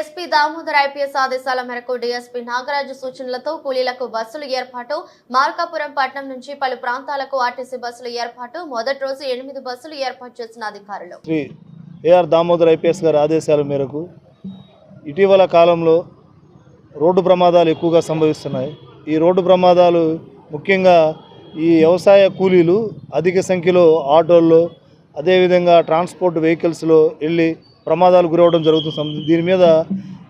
SP Damodar IPS ఆదేశాల మేరకు DSP Nagaraju సూచనలతో కూలీలకు బస్సులు ఏర్పాటు మార్కాపురం పట్నం నుంచి పలు ప్రాంతాలకు ఆర్టీసీ బస్సులు ఏర్పాటు మొదటి రోజు ఎనిమిది బస్సులు ఏర్పాటు చేసిన అధికారులు. శ్రీ ఏఆర్ దామోదర్ ఐపీఎస్ గారి ఆదేశాల మేరకు ఇటీవల కాలంలో రోడ్డు ప్రమాదాలు ఎక్కువగా సంభవిస్తున్నాయి. ఈ రోడ్డు ప్రమాదాలు ముఖ్యంగా ఈ వ్యవసాయ కూలీలు అధిక సంఖ్యలో ఆటోల్లో అదేవిధంగా ట్రాన్స్పోర్ట్ వెహికల్స్లో వెళ్ళి ప్రమాదాలు గురవడం జరుగుతుంది. దీని మీద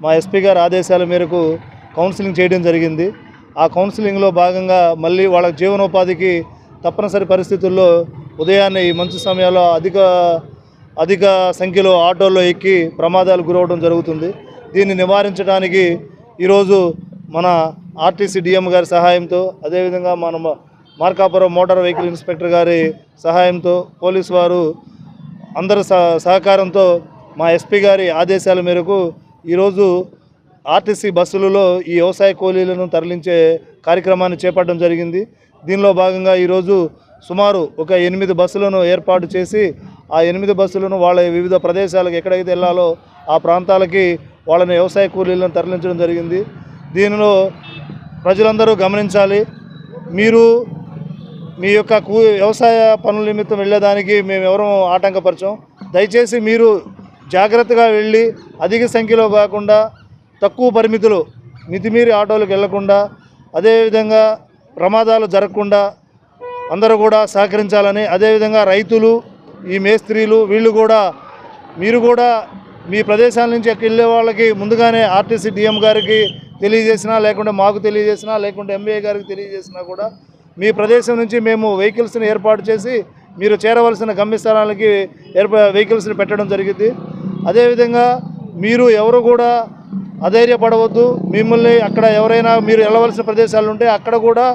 మా ఎస్పీ గారి ఆదేశాల మేరకు కౌన్సిలింగ్ చేయడం జరిగింది. ఆ కౌన్సిలింగ్లో భాగంగా మళ్ళీ వాళ్ళ జీవనోపాధికి తప్పనిసరి పరిస్థితుల్లో ఉదయాన్నే ఈ మంచు సమయాల్లో అధిక అధిక సంఖ్యలో ఆటోల్లో ఎక్కి ప్రమాదాలు గురవడం జరుగుతుంది. దీన్ని నివారించడానికి ఈరోజు మన ఆర్టీసీ డిఎం గారి సహాయంతో అదేవిధంగా మన మార్కాపురం మోటార్ వెహికల్ ఇన్స్పెక్టర్ గారి సహాయంతో పోలీసు వారు అందరి సహ- సహకారంతో మా ఎస్పీ గారి ఆదేశాల మేరకు ఈరోజు ఆర్టీసీ బస్సులలో ఈ వ్యవసాయ కూలీలను తరలించే కార్యక్రమాన్ని చేపట్టడం జరిగింది. దీనిలో భాగంగా ఈరోజు సుమారు ఒక ఎనిమిది బస్సులను ఏర్పాటు చేసి ఆ ఎనిమిది బస్సులను వాళ్ళ వివిధ ప్రదేశాలకు ఎక్కడైతే వెళ్ళాలో ఆ ప్రాంతాలకి వాళ్ళని వ్యవసాయ కూలీలను తరలించడం జరిగింది. దీనిలో ప్రజలందరూ గమనించాలి. మీరు మీ యొక్క కూ వ్యవసాయ పనుల నిమిత్తం వెళ్ళేదానికి మేము ఎవరూ ఆటంకపరచం. దయచేసి మీరు జాగ్రత్తగా వెళ్ళి అధిక సంఖ్యలో కాకుండా తక్కువ పరిమితులు మితిమీరి ఆటోలకు వెళ్ళకుండా అదేవిధంగా ప్రమాదాలు జరగకుండా అందరూ కూడా సహకరించాలని అదేవిధంగా రైతులు ఈ మేస్త్రీలు వీళ్ళు కూడా మీరు కూడా మీ ప్రదేశాల నుంచి వెళ్ళే వాళ్ళకి ముందుగానే ఆర్టీసీ డిఎం గారికి తెలియజేసినా లేకుంటే మాకు తెలియజేసినా లేకుంటే ఎంబీఏ గారికి తెలియజేసినా కూడా మీ ప్రదేశం నుంచి మేము వెహికల్స్ని ఏర్పాటు చేసి మీరు చేరవలసిన గమ్యస్థానాలకి ఏర్పా వెహికల్స్ని పెట్టడం జరిగింది. అదేవిధంగా మీరు ఎవరు కూడా అధైర్యపడవద్దు. మిమ్మల్ని అక్కడ ఎవరైనా మీరు వెళ్ళవలసిన ప్రదేశాలు ఉంటే అక్కడ కూడా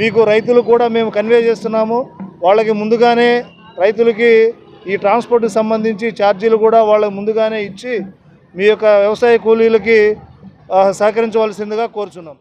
మీకు రైతులు కూడా మేము కన్వే చేస్తున్నాము. వాళ్ళకి ముందుగానే రైతులకి ఈ ట్రాన్స్పోర్ట్కి సంబంధించి ఛార్జీలు కూడా వాళ్ళకి ముందుగానే ఇచ్చి మీ యొక్క వ్యవసాయ కూలీలకి సహకరించవలసిందిగా కోరుచున్నాం.